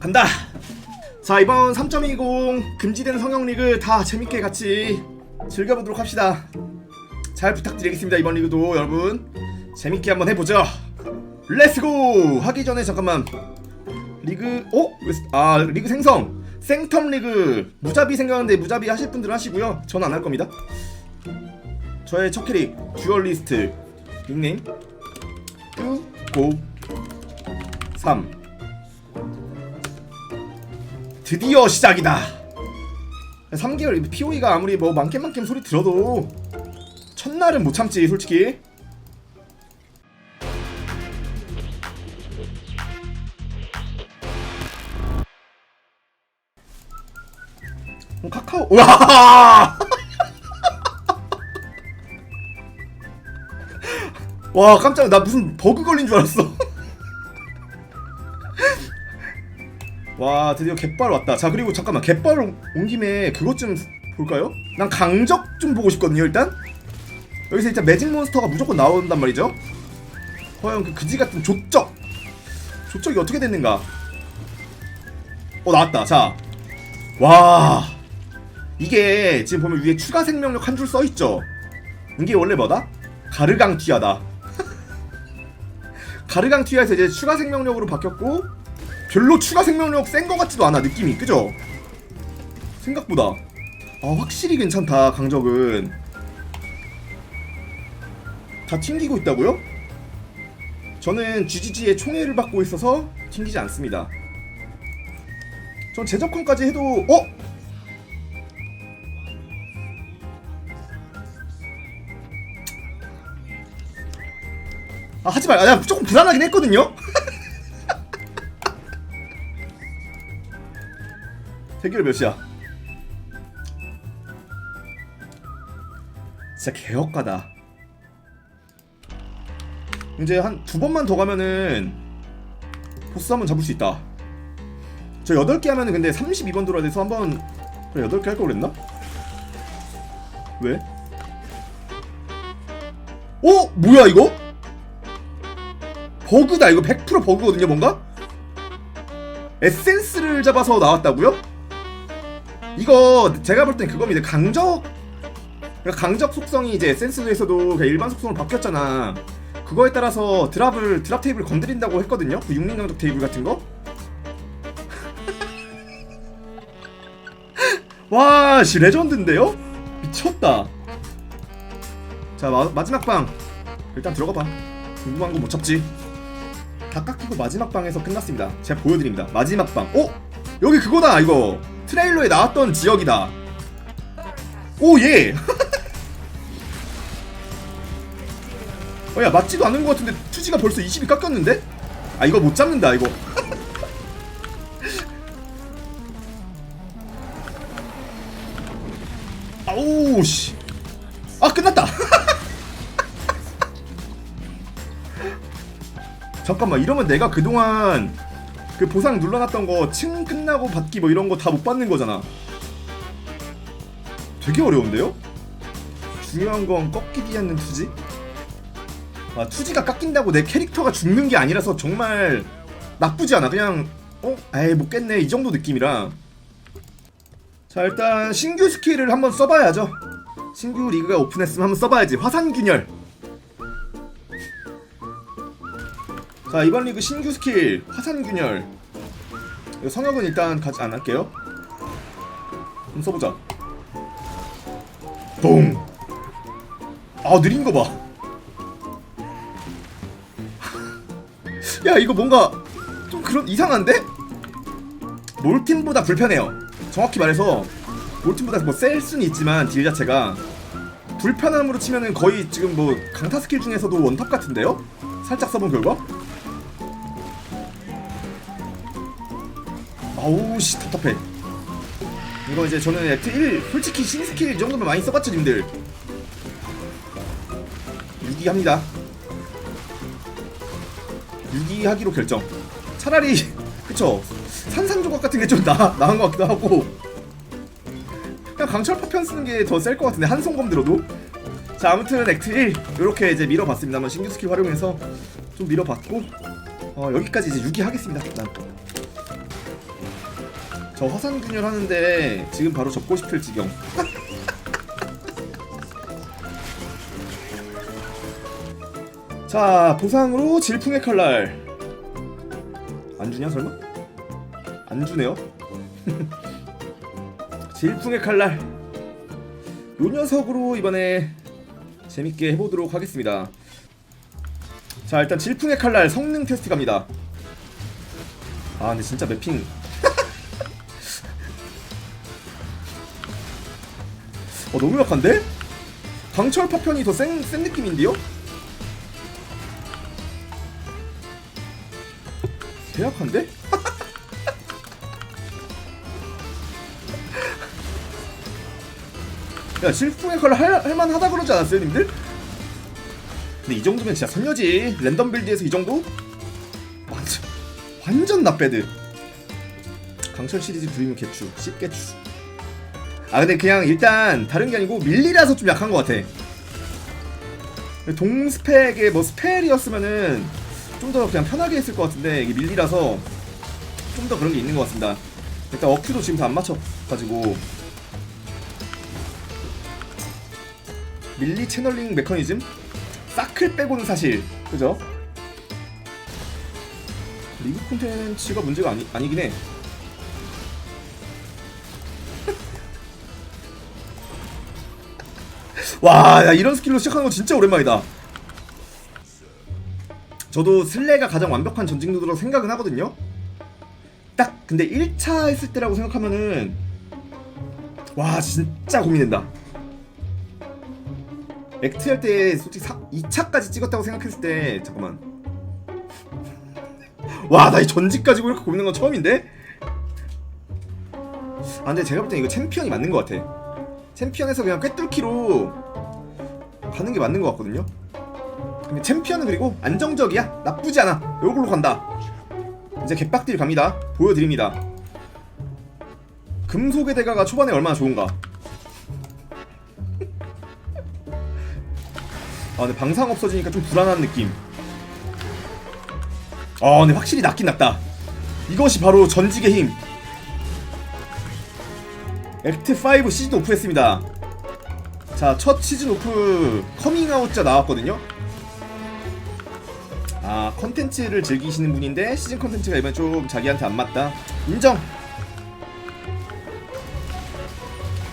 간다. 자 이번 3.20 금지된 성형 리그 다 재밌게 같이 즐겨보도록 합시다. 잘 부탁드리겠습니다 이번 리그도 여러분 재밌게 한번 해보죠. 렛츠고 하기 전에 잠깐만 리그 어? 왜- 아 리그 생성 생텀 리그 무자비 생각하는데 무자비 하실 분들은 하시고요. 저는 안 할 겁니다. 저의 첫 캐릭 듀얼리스트 닉네임 고3 드디어 시작이다. 3개월 POE가 아무리 뭐 많게 많게 소리 들어도 첫날은 못 참지 솔직히. 어, 카카오. 와 와 깜짝 나 무슨 버그 걸린 줄 알았어 와 드디어 갯발 왔다. 자 그리고 잠깐만 갯발 온 김에 그것 좀 볼까요? 난 강적 좀 보고 싶거든요 일단. 여기서 일단 매직 몬스터가 무조건 나온단 말이죠. 허영 그 그지 같은 조적. 조적이 어떻게 됐는가? 어 나왔다. 자와. 이게 지금 보면 위에 추가 생명력 한 줄 써있죠. 이게 원래 뭐다? 가르강 튀하다. 가르강 튀하에서 이제 추가 생명력으로 바뀌었고 별로 추가 생명력 센 것 같지도 않아 느낌이 그죠? 생각보다 아 확실히 괜찮다 강적은 다 튕기고 있다고요? 저는 GGG의 총애를 받고 있어서 튕기지 않습니다 전 제접콘까지 해도 어? 아 하지마 아, 나 조금 불안하긴 했거든요 대결 몇이야? 진짜 개혁가다. 이제 한 두 번만 더 가면은 보스 한 번 잡을 수 있다. 저 8개 하면은 근데 32번 돌아야 돼서 한번 그래 8개 할걸 그랬나? 왜? 어? 뭐야 이거? 버그다 이거 100% 버그거든요 뭔가? 에센스를 잡아서 나왔다고요? 이거 제가 볼 땐 그겁니다. 강적 그러니까 강적 속성이 이제 에센스에서도 그냥 일반 속성으로 바뀌었잖아. 그거에 따라서 드랍을 드랍 테이블 건드린다고 했거든요. 그 육림 강적 테이블 같은 거. 와, 씨 레전드인데요? 미쳤다. 자 마, 마지막 방 일단 들어가 봐. 궁금한 거못 참지. 다 깎이고 마지막 방에서 끝났습니다. 제가 보여드립니다. 마지막 방. 어? 여기 그거다 이거. 트레일러에 나왔던 지역이다. 오 예. 어 야 맞지도 않는 것 같은데 투지가 벌써 20이 깎였는데? 아 이거 못 잡는다 이거. 아우 씨. 아 끝났다. 잠깐만 이러면 내가 그동안 그 보상 눌러놨던 거 층 끝나고 받기 뭐 이런 거 다 못 받는 거잖아. 되게 어려운데요? 중요한 건 꺾이지 않는 투지? 아 투지가 깎인다고 내 캐릭터가 죽는 게 아니라서 정말 나쁘지 않아. 그냥 어? 에이 못 깼네 이 정도 느낌이라. 자 일단 신규 스킬을 한번 써봐야죠. 신규 리그가 오픈했으면 한번 써봐야지. 화산균열. 자 이번 리그 신규 스킬 화산균열 성역은 일단 가지 안 할게요 한번 써보자 동. 아 느린 거 봐. 야 이거 뭔가 좀 그런 이상한데? 몰팀보다 불편해요. 정확히 말해서 몰팀보다 뭐셀 수는 있지만 딜 자체가 불편함으로 치면은 거의 지금 뭐 강타 스킬 중에서도 원탑 같은데요? 살짝 써본 결과? 아우 씨 답답해. 이거 이제 저는 액트 1 솔직히 신스킬 이 정도면 많이 써봤죠 님들. 6위 합니다. 6위 하기로 결정. 차라리 그쵸? 산산조각 같은 게좀 나, 나은 것 같기도 하고. 그냥 강철 파편 쓰는 게 더 셀 것 같은데 한 손검 들어도? 자 아무튼 액트 1 이렇게 이제 밀어봤습니다. 한번 신규 스킬 활용해서 좀 밀어봤고 어, 여기까지 이제 6위 하겠습니다 난 저 화산 균열 하는데 지금 바로 접고 싶을 지경. 자 보상으로 질풍의 칼날. 안 주냐 설마? 안 주네요. 질풍의 칼날. 요 녀석으로 이번에 재밌게 해보도록 하겠습니다. 자 일단 질풍의 칼날 성능 테스트 갑니다. 아 근데 진짜 매핑 어 너무 약한데? 강철 파편이 더 센 센 느낌인데요? 개 약한데? 야 실풍의 컬러 할, 할만하다 그러지 않았어요 님들? 근데 이 정도면 진짜 선녀지 랜덤 빌드에서 이 정도? 완전 완전 나빼드 강철 시리즈 부리면 개추 씹개추 아 근데 그냥 일단 다른 게 아니고 밀리라서 좀 약한 것 같아. 동스펙의 뭐 스펠이었으면은 좀 더 그냥 편하게 했을 것 같은데 이게 밀리라서 좀 더 그런 게 있는 것 같습니다. 일단 어큐도 지금 다 안 맞춰가지고. 밀리 채널링 메커니즘? 사클 빼고는 사실 그죠? 리그 콘텐츠가 문제가 아니, 아니긴 해 와, 야, 이런 스킬로 시작하는 거 진짜 오랜만이다. 저도 슬레가 가장 완벽한 전직 누드라고 생각은 하거든요. 딱 근데 1차 했을 때라고 생각하면은 와 진짜 고민된다. 액트 할 때 솔직히 4, 2차까지 찍었다고 생각했을 때 잠깐만 와 나 이 전직까지 이렇게 고민한 건 처음인데? 아 근데 제가 볼 땐 이거 챔피언이 맞는 것 같아 챔피언에서 그냥 꿰뚫기로 가는 게 맞는 것 같거든요. 근데 챔피언은 그리고 안정적이야. 나쁘지 않아. 요걸로 간다. 이제 개빡딜 갑니다. 보여드립니다. 금속의 대가가 초반에 얼마나 좋은가. 아 근데 방상 없어지니까 좀 불안한 느낌. 아 근데 확실히 낫긴 낫다. 이것이 바로 전직의 힘 액트 5 시즌 오프 했습니다. 자 첫 시즌 오프 커밍아웃자 나왔거든요. 아 컨텐츠를 즐기시는 분인데 시즌 컨텐츠가 이번에 좀 자기한테 안 맞다. 인정!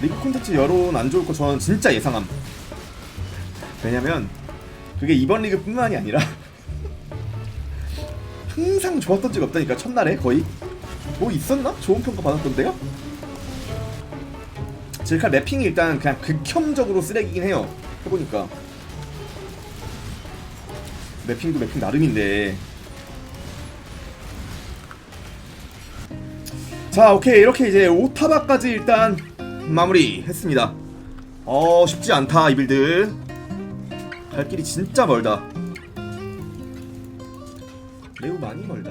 리그 콘텐츠 여론 안 좋을 거 저는 진짜 예상함. 왜냐면 그게 이번 리그뿐만이 아니라 항상 좋았던 적이 없다니까 첫날에 거의. 뭐 있었나? 좋은 평가 받았던데요? 질칼 맵핑이 일단 그냥 극혐적으로 쓰레기긴 해요. 해보니까. 맵핑도 맵핑 나름인데. 자 오케이. 이렇게 이제 오타바까지 일단 마무리 했습니다. 어 쉽지 않다 이 빌드. 갈 길이 진짜 멀다. 매우 많이 멀다